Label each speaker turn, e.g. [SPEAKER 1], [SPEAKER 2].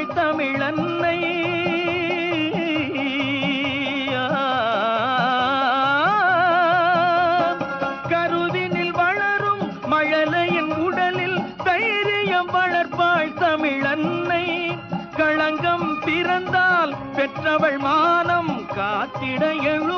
[SPEAKER 1] தமிழன்னை. கருவினில் வளரும் மழலையின் உடலில் தைரியம் வளர்ப்பாள் தமிழன்னை. களங்கம் பிறந்தால் பெற்றவள் மானம் காத்திட எழு